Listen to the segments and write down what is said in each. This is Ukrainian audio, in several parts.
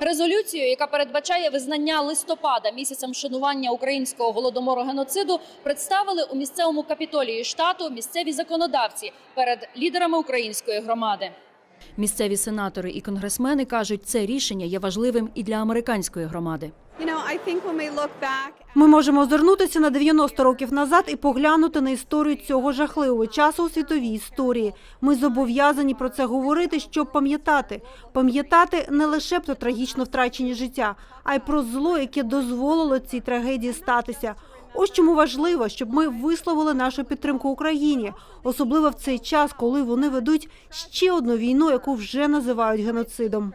Резолюцію, яка передбачає визнання листопада місяцем шанування українського голодомору геноциду, представили у місцевому капітолії штату місцеві законодавці перед лідерами української громади. Місцеві сенатори і конгресмени кажуть, це рішення є важливим і для американської громади. Ми можемо озирнутися на 90 років назад і поглянути на історію цього жахливого часу у світовій історії. Ми зобов'язані про це говорити, щоб пам'ятати. Пам'ятати не лише про трагічно втрачені життя, а й про зло, яке дозволило цій трагедії статися. Ось чому важливо, щоб ми висловили нашу підтримку Україні, особливо в цей час, коли вони ведуть ще одну війну, яку вже називають геноцидом.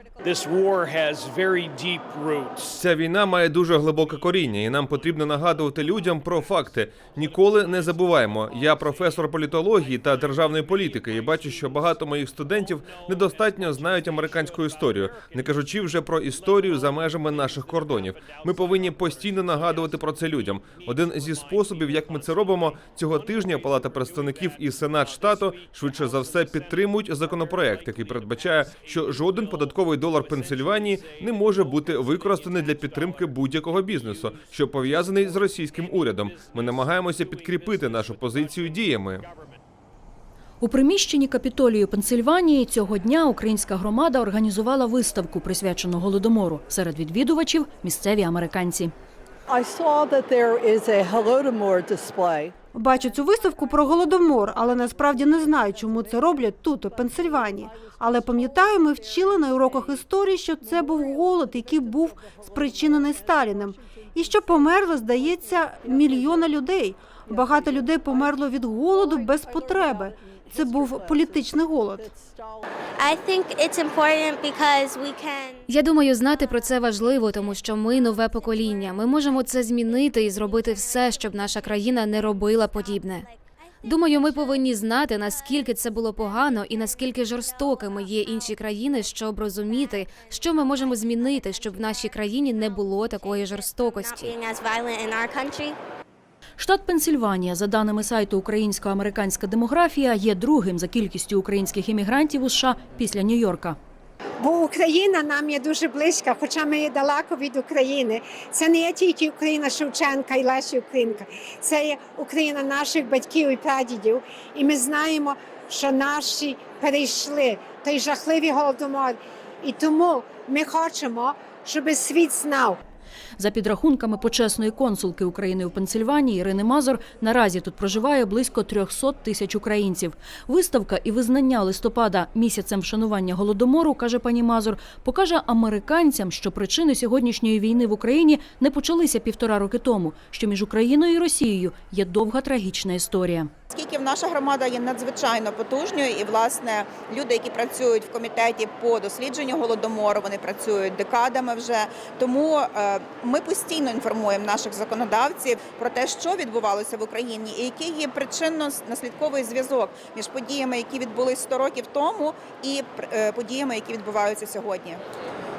Ця війна має дуже глибоке коріння, і нам потрібно нагадувати людям про факти. Ніколи не забуваємо. Я професор політології та державної політики, і бачу, що багато моїх студентів недостатньо знають американську історію, не кажучи вже про історію за межами наших кордонів. Ми повинні постійно нагадувати про це людям. Один зі способів, як ми це робимо, цього тижня Палата представників і Сенат штату швидше за все підтримують законопроект, який передбачає, що жоден податковий долар Пенсильванії не може бути використаний для підтримки будь-якого бізнесу, що пов'язаний з російським урядом. Ми намагаємося підкріпити нашу позицію діями. У приміщенні капітолію Пенсильванії цього дня українська громада організувала виставку, присвячену голодомору. Серед відвідувачів місцеві американці. I saw that there is a Holodomor display. Бачу цю виставку про голодомор, але насправді не знаю, чому це роблять тут, у Пенсильванії. Але пам'ятаю, ми вчили на уроках історії, що це був голод, який був спричинений Сталіним, і що померло, здається, мільйона людей. Багато людей померло від голоду без потреби. Це був політичний голод. Я думаю, знати про це важливо, тому що ми нове покоління. Ми можемо це змінити і зробити все, щоб наша країна не робила подібне. Думаю, ми повинні знати, наскільки це було погано і наскільки жорстокими є інші країни, щоб розуміти, що ми можемо змінити, щоб в нашій країні не було такої жорстокості. Штат Пенсільванія, за даними сайту Українсько-американська демографія, є другим за кількістю українських іммігрантів у США після Нью-Йорка. Бо Україна нам є дуже близька, хоча ми є далеко від України. Це не є тільки Україна Шевченка і Лесі Українка. Це є Україна наших батьків і прадідів. І ми знаємо, що наші перейшли той жахливий голодомор. І тому ми хочемо, щоб світ знав. За підрахунками почесної консулки України у Пенсильванії Ірини Мазур, наразі тут проживає близько 300 тисяч українців. Виставка і визнання листопада місяцем вшанування голодомору, каже пані Мазур, покаже американцям, що причини сьогоднішньої війни в Україні не почалися півтора роки тому. Що між Україною і Росією є довга трагічна історія. Оскільки наша громада є надзвичайно потужною, і власне люди, які працюють в комітеті по дослідженню голодомору, вони працюють декадами вже. Тому е, ми постійно інформуємо наших законодавців про те, що відбувалося в Україні, і який є причинно-наслідковий зв'язок між подіями, які відбулись 100 років тому, і е, подіями, які відбуваються сьогодні.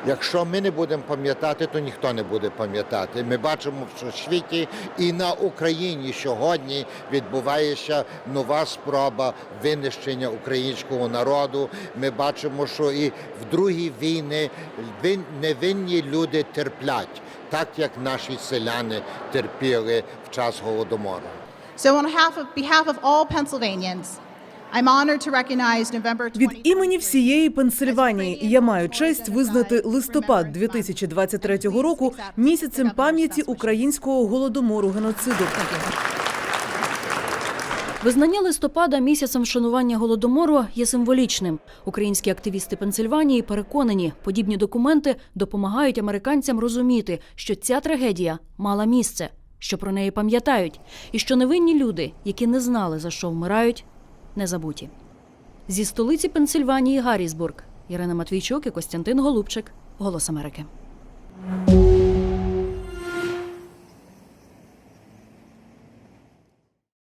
Якщо ми не будемо пам'ятати, то ніхто не буде пам'ятати. Ми бачимо, що в світі і на Україні сьогодні відбувається нова спроба винищення українського народу. Ми бачимо, що і в другій війни вин- невинні люди терплять, так як наші селяни терпіли в час голодомору. So, on behalf of all Pennsylvanians, I'm honored to recognize November 20. Від імені всієї Пенсильванії я маю честь визнати листопад 2023 року місяцем пам'яті українського голодомору геноциду. Визнання листопада місяцем вшанування голодомору є символічним. Українські активісти Пенсильванії переконані, подібні документи допомагають американцям розуміти, що ця трагедія мала місце, що про неї пам'ятають, і що невинні люди, які не знали за що вмирають, не забуті. Зі столиці Пенсильванії Гаррісбург Ірина Матвійчук і Костянтин Голубчик. Голос Америки.